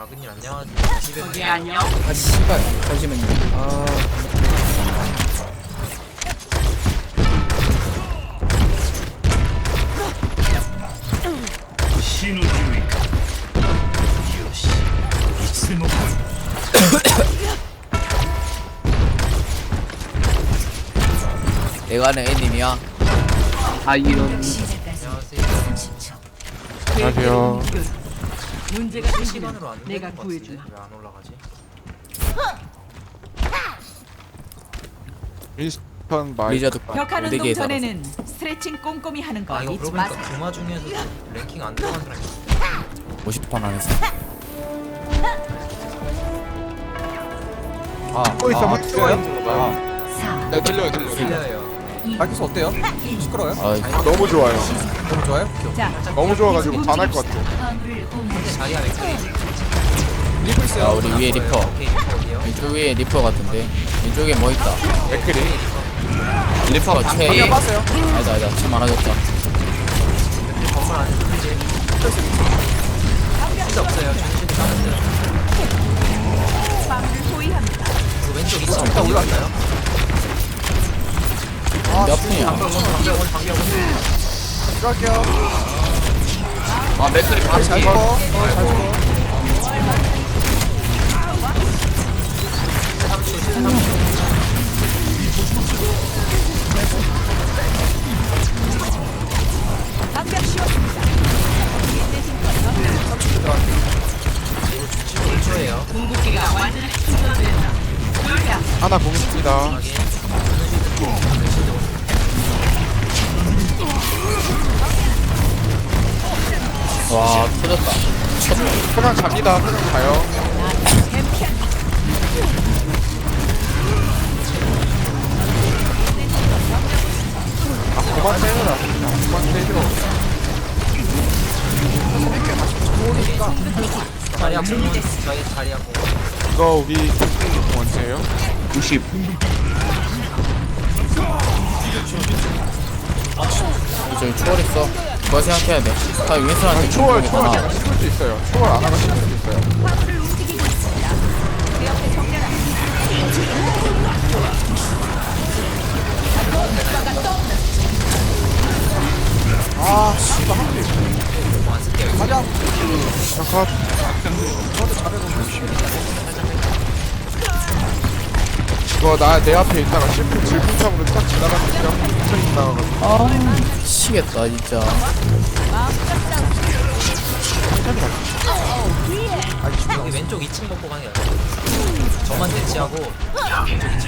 아그님 안녕하세요. 집에 거기 안녕. 아 씨발 잠시만요 아 내가 아는 애님이야 아 이런. 안녕하세요. 안녕하세요. 문제가 생기면 시간으로 안 되는 내가 것 구해주마. 같은데 왜안 올라가지? 윈스턴 마이 리자드 벽한 운동 전에는 스트레칭 꼼꼼히 하는 거 아 이거 잊지 그러고 마세요. 보니까 동화 중에서도 랭킹 안 들어간 사람이 있어. 50판 안 했어 아, 또 있어 아, 막 들려요? 아, 네 들려요 들려요 틀려요. 마이크스 어때요? 시끄러워요? 아 너무 좋아요 너무 좋아요? 자, 너무 좋아가지고 반할 것 같아. 리플 있어요. 아, 우리 위에 리퍼 오케이 리퍼 어디요? 왼쪽 위에 리퍼 같은데 왼쪽에 뭐 있다 맥크리 리퍼가 최 방금 봤어요. 아니다 아니다 참 많아졌다 건물 안에 프리즈. 진짜 없어요. 정신이 까는데. 빵 몇 분이야 방벽 방벽 방벽. 들어갈게요. 아 맥클이 잘 반피. 죽어. 어, 잘 죽어. 방벽 씌웠습니다. 1초예요. 궁극기가 완전히 충전된다. 하나 공습니다 와 터졌다. 표정 잡니다. 표정 가요. 아 그만 때려라. 그만 때려 자리야 공은 저희 자리야 공. 이거 우리 원체예요? 90. 저기 초월 있어 그거 생각해야 돼다 윈스한테 초월 공격이 초월 많아 제가 씹을 수 있어요 초월 안 하고 씹을 수 있어요. 아, 씨발 한 쓸게요. 가자. 잠깐 이거 나 내 앞에 있다가 씹을 질풍참으로 딱 지나갔는데 그냥 훔쳐 나가가지고 아 미치겠다 진짜 여기 왼쪽 2층 먹고 가는 게 저만 대치하고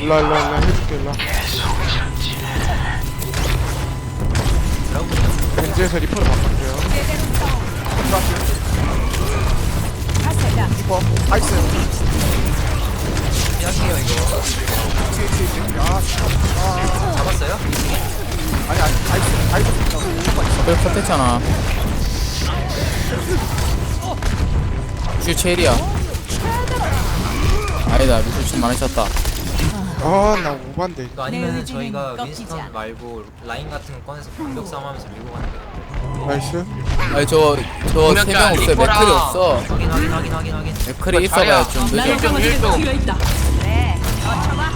일라 일라 일라 해줄게 일라. 벤지에서 리퍼를 바꿔줘요 가세다. 리퍼. 나이스. 준비할게요 이거. 아, 아. 잡았어요? 2층에? 아니, 아니, 나이스. 나이스. 그래 컷했잖아 슈 체일이야 아니다 미술 좀 많이 쳤다 아 나 오반데 이거 아니면 내 의지는 저희가 꺾이지 윈스턴 않아. 말고 라인 같은 거 꺼내서 방벽 싸움하면서 밀고 가는 게 나이스 아니 저저 세 명 없어 리퍼랑. 맥클이 없어 확인 확인 확인 확인 확인 맥클이 있어봐야 좀 늦어 일종 일종. 있다. 네, 어쳐봐.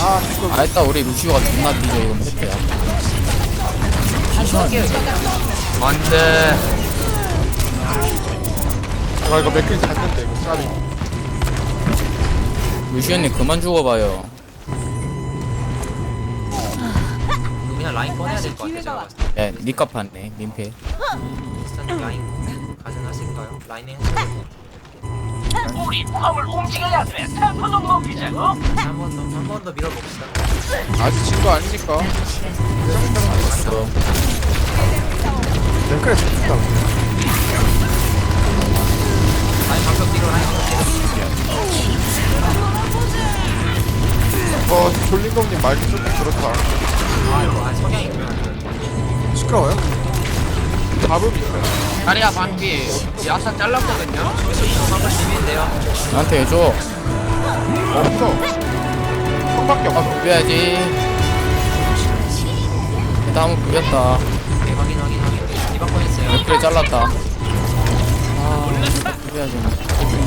아. 아 일단 우리 루시오가 존나 뒤져 이건 패트야 안돼. 아 이거 맥클 잤는데 이거 쌀이 루시오님 그만 죽어봐요 라인 꺼내야 될 것 같아요 제가 봤을 때 야 니값 봤네 민폐 윈스턴 라인 가능하신가요? 라인에 우리 화물 움직여야 돼. 템포 좀 높이자고. 한번 더한 번 더 밀어봅시다 아직 진거 아니니까 저 맥크레 좋다. 라인 방벽 뒤로 라인 방벽 뒤로 어 졸린검님 말이 조금 그렇다. 아 이거 아 성향이 그러면 시끄러워요? 잡음이 있어요 다리야 반피. 야사 잘랐거든요. 방벽 비비는데요. 나한테 해줘. 없어. 형밖에 없어. 비벼야지. 일단 한번 비겼다. 네 확인 확인 확인. 디바 꺼냈어요. 맥클이 잘랐다. 해야지.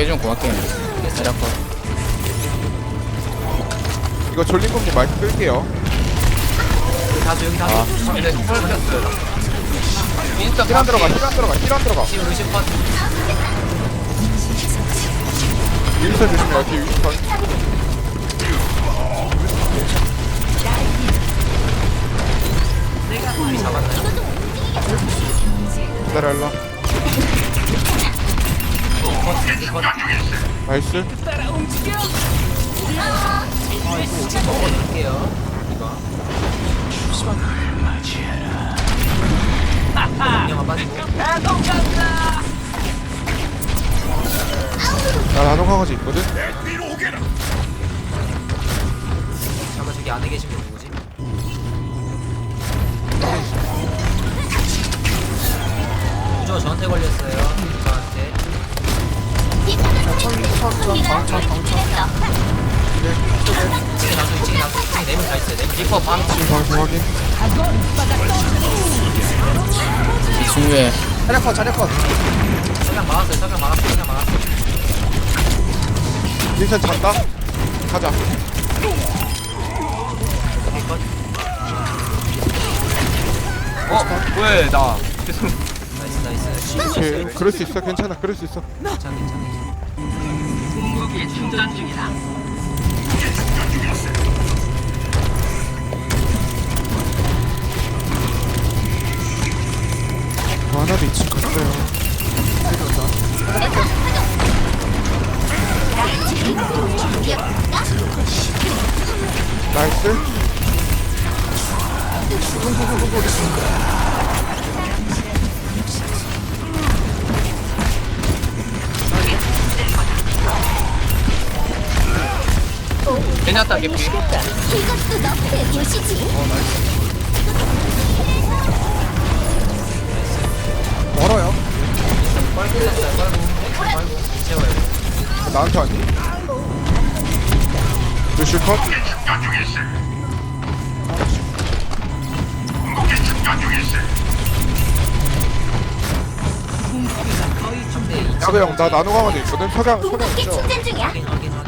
깨주면 고맙겠네. 자리아파. 이거 졸린곰님 마이크 끌게요 여기 다수 여기 다수 아. 근데 펄 켰어요 인스타 힐안 들어가 힐안 들어가 힐안 들어가 지금 루시 컷 윈스턴 조심해요 뒤에 윈스턴 우리 잡았나요? 기다려 일로. 나이스 나 나노 강아지 있거든 잠깐 저기 안에 계신 분 누구지? 우저 저한테 걸렸어요 이층에 나도 이층에 나도 이층에 네명 다 있어요 네 명 리퍼 반 지금 방송 확인 2층 위에 자리컷 자리컷. 석양 막았어요 석양 막았어요 석양 막았어요. 윈스턴 잔다? 가자. 어? 왜 나? 계속 나이스 나이스 오케이 그럴 수 있어. 괜찮아. 그럴 수 있어. 괜찮아 괜찮아 하나도 2층 갔어요. 나이스 괜찮다 개피 이것도 너의 도시지. 멀어요 있었어요 나한테 왔니? 루시 컷 야그 형나 나노 강아지 있거든 석양 석양 있죠 충전 중이야.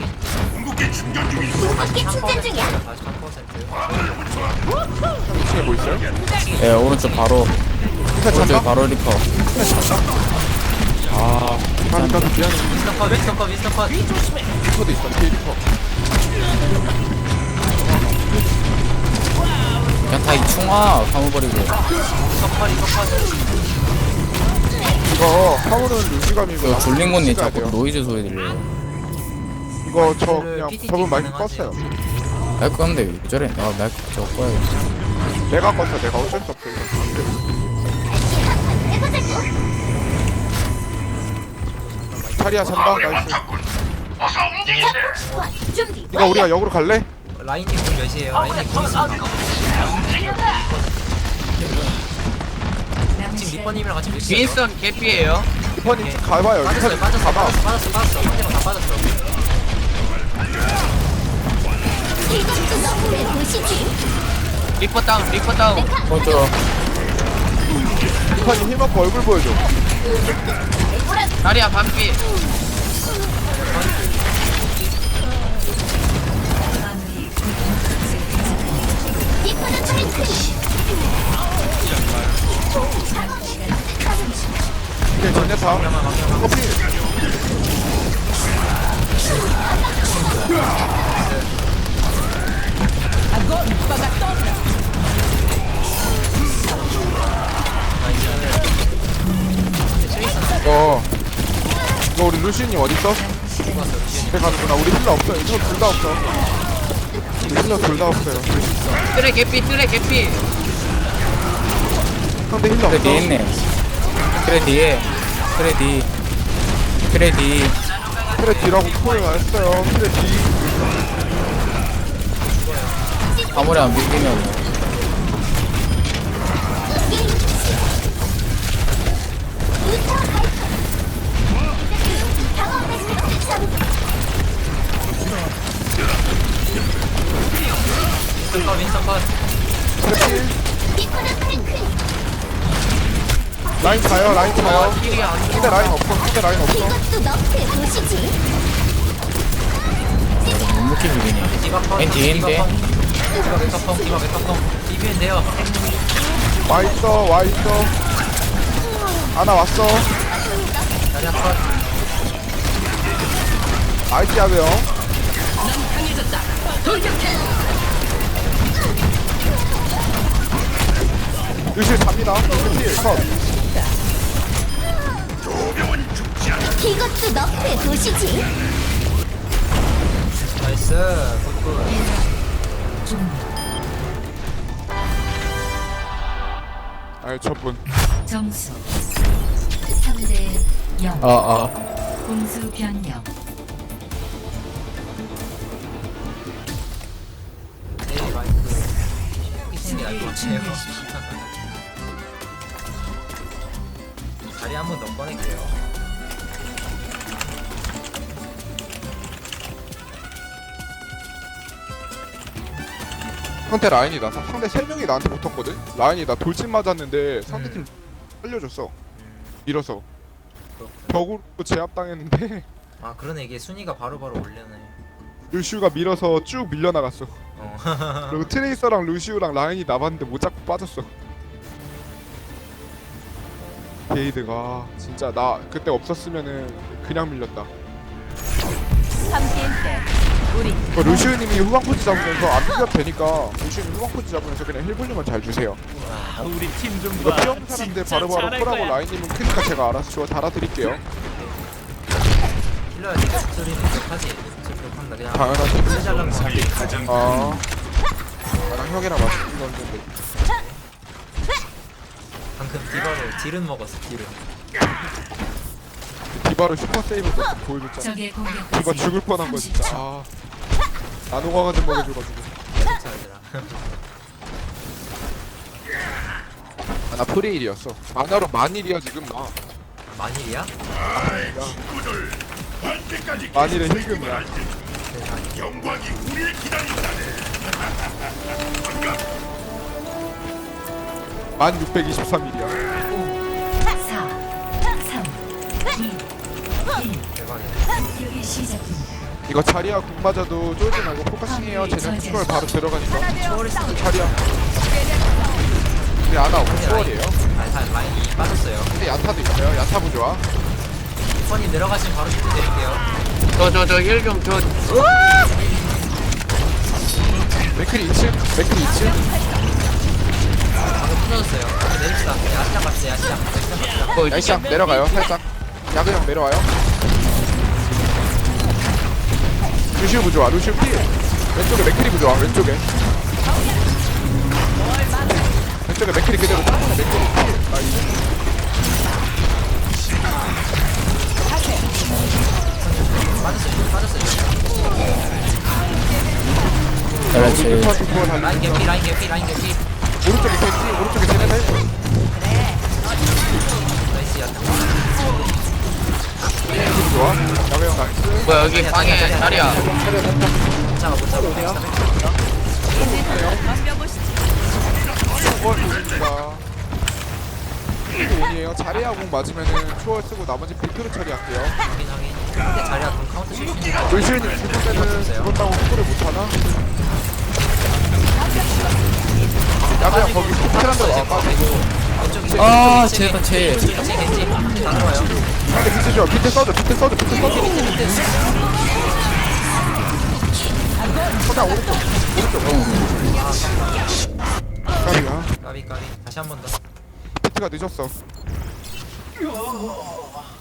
확인 확인 확인 궁극기 충전 중이야. 43% 2층에 뭐 있어요? 예 오른쪽 바로 오른쪽? 바로 리퍼. 아아 나도 미안해 윈스턴 컷 윈스턴 컷 리퍼도 있어 뒤에 리퍼 그냥 다 2층 와 사무버리고. 컷 컷이 컷 이거 루시감이고 그 졸린곤님 루시가 자꾸. 노이즈 소리 들려요. 이거 저그 그냥 저분? 아, 껐어요. 마이크 껐는데 왜 저래? 아 마이크 저거 꺼야겠다. 내가 껐어. 내가 어쩔 수 없어. 이거 차리야 잔다 나이스. 준비. 이거 우리가 역으로 갈래? 라인님 군 몇이에요? 라인님 군 있습니다 지금 리퍼님이랑 같이 밀게요? 윈스턴 개피예요. 리퍼님 가봐요. 빠졌어요 리퍼님 빠졌어 가봐. 빠졌어 빠졌어 빠졌어 상대방 다 빠졌어 이것도. 리퍼 다운 리퍼 다운. 오른쪽 리퍼님 힘 없고 얼굴 보여줘. 다리야 반피. 이게 전내타 커피 루시님 어딨어? 네 가는구나 우리 힐러 없어요 이거 둘다 없어 우리 힐러 둘다 없어요 트레 개피 트레 개피 상대 힐러 그래 없어 뒤에 있네. 그래 뒤에. 그래 뒤. 그래 뒤. 그래 뒤라고 포를 안 했어요 그래 뒤 아무리 안 비비면 윈스턴 윈스턴 라인 가요 라인 가요. 힐이 안 근데 라인 없어 근데 라인 없어. 이것도 너프의 도시지 묵묵히 죽이네. 디바 펑 엔 뒤인데? 디바 메카펑 디바 메카펑 디비인데요 와 있어 와 있어. 아나 왔어. 자리야 컷 아이티 하고요. 루시 잡니다. 루시 컷. 이것도 너프의 도시지. 나이스. 굿굿. 아이 저분. 점수 3대 0 어어 공수 변경 것 같아요 자리 한 번 더 꺼낼게요. 상대 라인이다. 사- 상대 3명이 나한테 붙었거든? 라인이 나 돌진 맞았는데 상대팀 살려줬어. 밀어서. 벽으로 제압당했는데 아 그러네. 이게 순위가 바로바로 올려네. 루시우가 밀어서 쭉 밀려나갔어 어. 그리고 트레이서랑 루시우랑 라인이 나봤는데 못 잡고 빠졌어. 게이드가 진짜 나 그때 없었으면은 그냥 밀렸다. 함께일 때 우리 어, 루시우님이 후방 포지 잡으면서 안 밀려도 되니까 루시우님 후방 포지 잡으면서 그냥 힐 볼륨만 잘 주세요. 우리 팀 좀 이거 피없는 사람들 바로바로 콜하고 라인님은 크니까 제가 알아서 저 달아드릴게요. 힐러야 니가 목소리는 기억하지? 그냥 당연하지. 아. 나랑 형이랑 맞추는 건데. 방금 디바로 딜은 먹었어 딜은. 디바로 슈퍼 세이브 도 보여줬잖아. 적의 디바 공격까지 죽을 뻔한 거 진짜 아. 나노강화 좀 먹여줘가지고. 얘들아. 아, 나 프레일이었어. 만화로 만일이야 지금 나. 만일이야? 만일의 힐금이야 만 623일이야 4 3 2 1 대박이네 공격이 시작됩니다. 이거 자리야 궁 맞아도 쫄지 말고 포커싱해요. 쟤네 추월 바로 들어가니까. 자리야. 근데 아나 없고 추월이에요. 아니 다 라인이 빠졌어요. 근데 야타도 있어요. 야타 부 좋아 펀이 내려가시면 바로 슈트 드릴게요. 저저저힐좀저 맥크리 2층? 맥크리 2층? 방금 부서졌어요. 내립시다. 야시장 갔어요 야시장 야시장 갑시다. 거 야이쌍 내려가요 살짝. 야그 형 내려와요. 루시우 부좋아 루시우 피 왼쪽에 맥크리 부좋아 왼쪽에. 왼쪽에 맥크리 그대로 맥크리 피 나이스 빠졌어요 빠졌어요 그렇지 라인 개피 라인 개피 라인 개피 오른쪽에 겐지 오른쪽에 쟤네다 했어 나이스 야타 겐지 부좋아 야그형 나이스 뭐야 여기 방에 자리야. 못 잡아 못 잡아 초월 돌립니다 이거 원이에요. 자리야 공 맞으면은 초월 쓰고 나머지 비크로 처리할게요. 확인 확인. 근데 자리야 그럼 카운터 칠수 있는 거 물실님 죽으면은 죽었다고 스코를 못하나? 야그형 거기 스크란들 와 빠지고 왼쪽 아 겐지 겐지 다 들어와요. 근데 밑에 줘. 밑에 써줘. 밑에 써줘. 밑에 써줘. 서장 오른쪽. 오른쪽. 까비야. 까비 까비. 다시 한 번더 비트가 늦었어.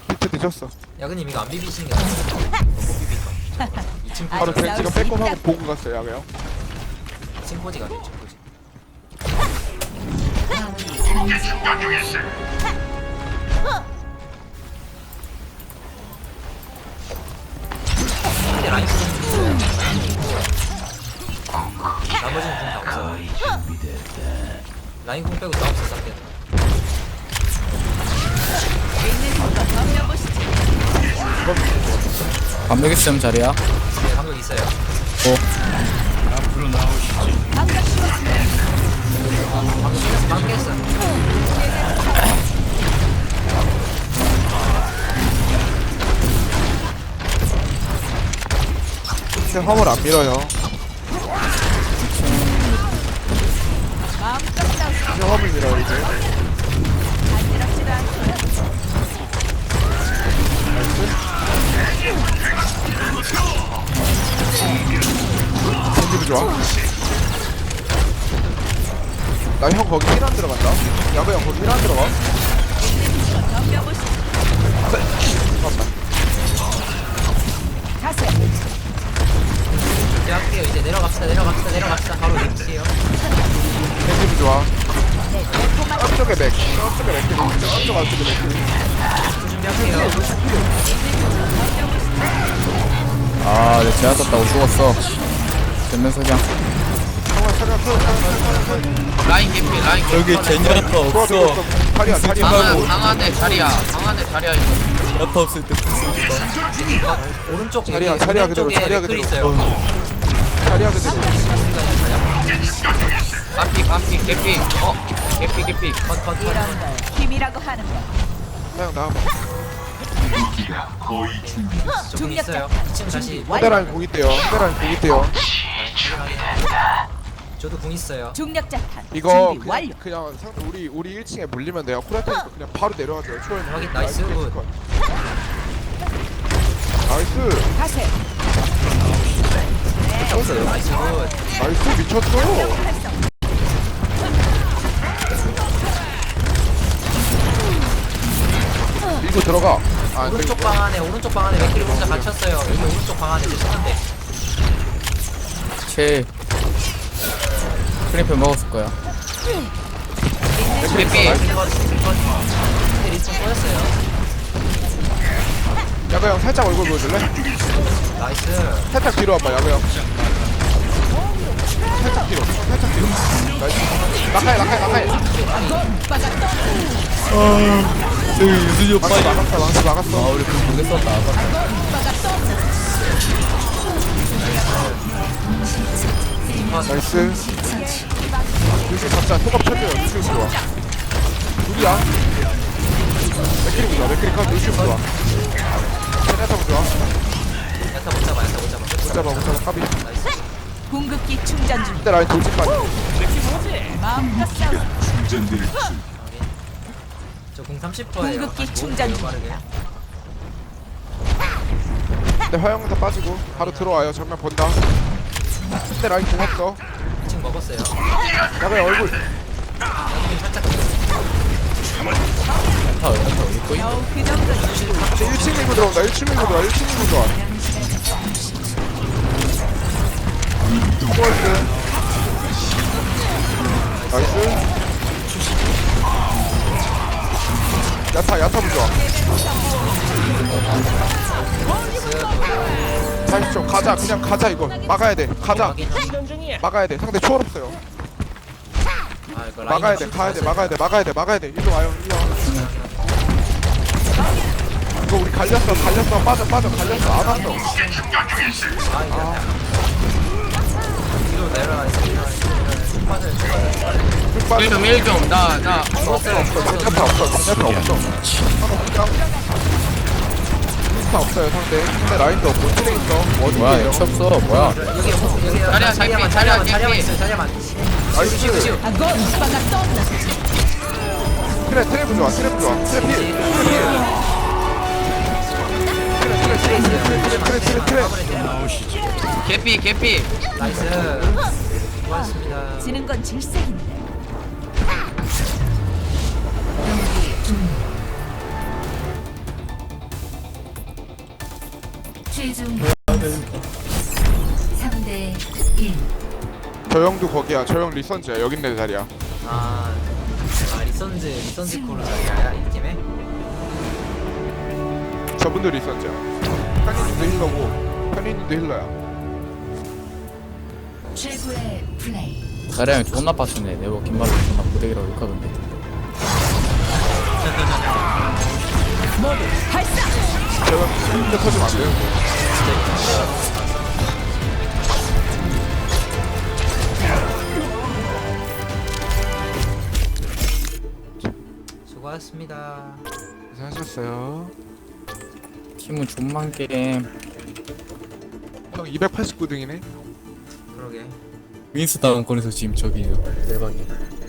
비트 늦었어. 야근님 이거 안 비비시는 게 낫겠다 못 비비니까 2층 바로 포지가 벤지가 백업하고 보고 갔어요 야그형. 2층 포지가 2층 포지. 근데 라인 좀 나머지는 궁다 없어 라인 궁 빼고 다 없어 상대 반벽 있으면 자리야. 네, 방금 있어요. 방금 깼어. 제 화물 안 밀어요. 이제 화물 밀어요 이제. 나 형 거기 힐안 들어간다. 야구 형 거기 힐안 들어가. 덤벼보시죠. 가세요. 이제 할게요. 이제 내려갑시다. 내려갑시다. 내려갑시다. 바로 넥스예요. 겐지도 좋아. 저쪽에 맥. 저쪽에 맥. 저쪽 안쪽에 맥. 준비할게요. 아, 내 제압 떴다고 죽었어. 전면 석양. 라인 개피 라인 개피 여기 좋아 없어. 다리야 다리야. 강한 강한데 자리야 강한데 자리야 이거 야타 없을 때 죽었어. 오른쪽 자리야, 자리야 그대로, 자리야 그대로. 있어요. 다리야 그대로. 반피 반피 개피 어 개피 개피 컷, 컷, 컷. 이런 걸 힘이라고 하는 거. 형 나와봐. 저기 있어요. 2층 다시. 호대라인 공 있대요. 호대라인 공 있대요. 저도 궁 있어요. 중력 자탄. 이거 준비 그냥, 완료. 그냥 상대 우리 우리 1층에 물리면 돼요. 코레타니까 그냥 바로 내려가죠. 초월. 확인, 나이스, 굿. 나이스. 가세요. 없어요. 나이스 굿. 나이스 미쳤어. 활성. 밀고 들어가. 아, 오른쪽 방 안에 오른쪽 방 안에 맥클이 혼자 갇혔어요. 여기 오른쪽 방 안에 죄송한데. 체. 크림표 먹었을 거야. 개피 리스폰. 야구 형 살짝 얼굴 보여줄래? 나이스. 살짝 뒤로 와봐, 야구 형. 살짝 뒤로, 살짝 뒤로. 나이스. 낙하해, 낙하해, 낙하해. 저기 유수지 막았어, 막았어, 막았어, 아. 우리 그 두개 썼다. 아까. 나이스. 루시 잡자, 소갑 쳐줘요. 루시 좋아. 누구야? 맥크리 보자, 맥크리 컷, 루시 좋아. 세나타 좋아. 야타 못 잡아. 야타 못 잡아. 못 잡아, 못 잡아, 까비. 나이스. 궁극기 충전 중. 근데 라인 돌진까지. 마음껏 싸우세요. 저궁 30%예요. 궁극기 충전 중. 빠르게. 근데 화영타 빠지고 바로 들어와요. 정면 본다. 근데 라인 공 없어. 2층 먹었어요. 야구 형 얼굴. 살짝 야타 어디 있고? 이제 1층 밀고 들어온다. 1층 밀고 들어와. 1층 밀고 들어와. 스월드. 나이스. 야타 야타 부좋아. 다시 좀 가자. 그냥 가자 이거. 막아야 돼. 가자. 확인. 막아야 돼. 상대 초월 없어요. 아, 이거 라인 막아야 돼. 가야 돼. 막아야 돼. 막아야 돼. 막아야 돼. 일로 와요. 일로 와. 이거 우리 갈렸어. 갈렸어. 빠져 빠져. 갈렸어. 안 왔어. 아, 이제 뒤로 내려가 있습니다. 빠져요. 쭉 빠져. 1점 1점 나나 없어 없어. 야타 없어. 야타 없어. 스타 없어요 상대. 상대 라인도 없고 트레 있어. 뭐야, 어디에요? 역시 없어. 뭐야. 자리야, 자리야만 자리야, 자리야만 자리야, 자리야만 있어요. 자리야만. 나이스. 트레 트레 좋아. 트레 좋아. 트레 필. 트레 필. 트레 트레 트레 트레 트레 트레 트레. 개피 개피 나이스. 고맙습니다. 지는 건 질색인데. 최종 3대 1. 저 형도 거기야. 저 형 리선즈야. 여기 있는 자리야. 아, 아 리선즈 리선즈 코로 자리야 이 팀에. 저분도 리선즈야. 편인님도 힐러고 편인님도 힐러야. 최고의 플레이. 자리랑 존나 빡치네. 내가 긴말로 존나 부대기라고 욕하던데. 제가 힘들 터지면 안 되는데. 수고하셨습니다. 고생하셨어요. 팀은 존만 게임. 형 289등이네 그러게 윈스 다운권에서 지금 저기요 대박이야